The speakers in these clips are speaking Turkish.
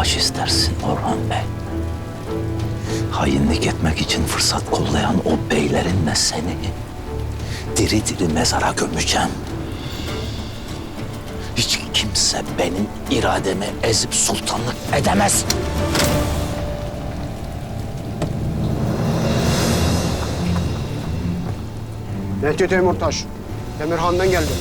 baş istersin Orhan Bey. Hainlik etmek için fırsat kollayan o beylerinle seni diri diri mezara gömeceğim. Hiç kimse benim irademi ezip sultanlık edemez. Mehdi Temurtaş, Demirhan'dan geldim.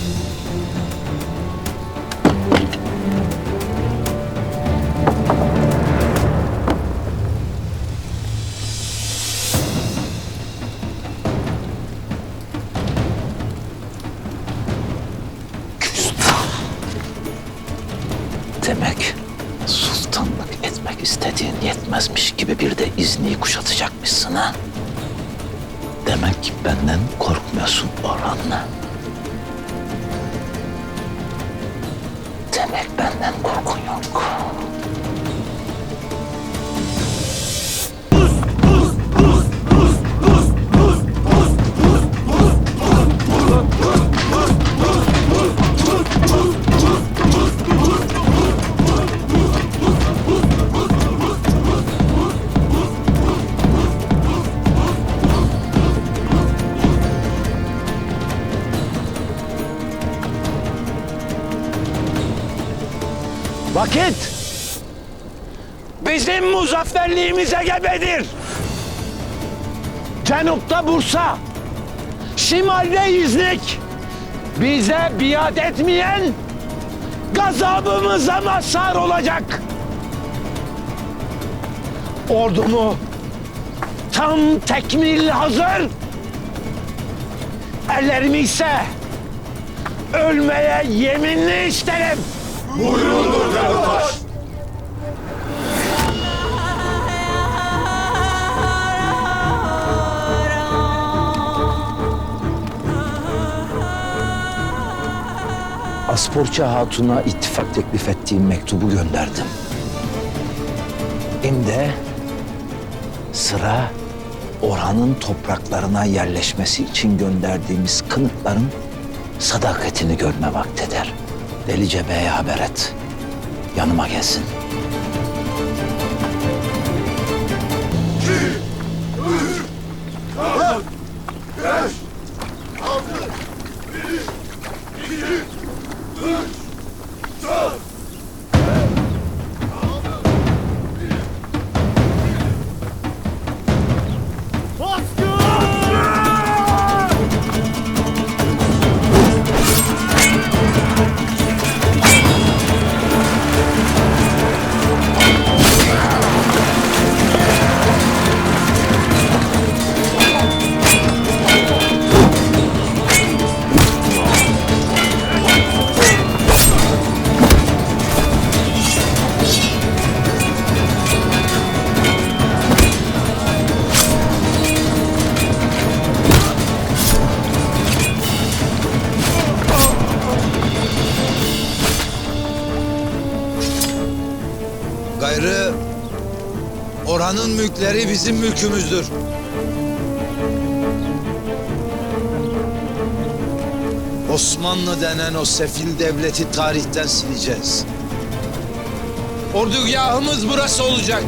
Demek sultanlık etmek istediğin yetmezmiş gibi bir de izni kuşatacakmışsın ha? Demek ki benden korkmuyorsun Orhan'la. Demek benden korkun yok. Vakit bizim muzafferliğimize gebedir. Cenupta Bursa, şimalde İznik. Bize biat etmeyen gazabımıza mazhar olacak. Ordumu tam tekmil hazır. Ellerimi ise ölmeye yeminli isterim. Asporça Hatun'a ittifak teklif ettiğim mektubu gönderdim. Şimdi sıra Orhan'ın topraklarına yerleşmesi için gönderdiğimiz kınıkların sadakatini görme vaktidir. Delice Bey'e haber et. Yanıma gelsin. Gayrı Orhan'ın mülkleri bizim mülkümüzdür. Osmanlı denen o sefil devleti tarihten sileceğiz. Ordugahımız burası olacak.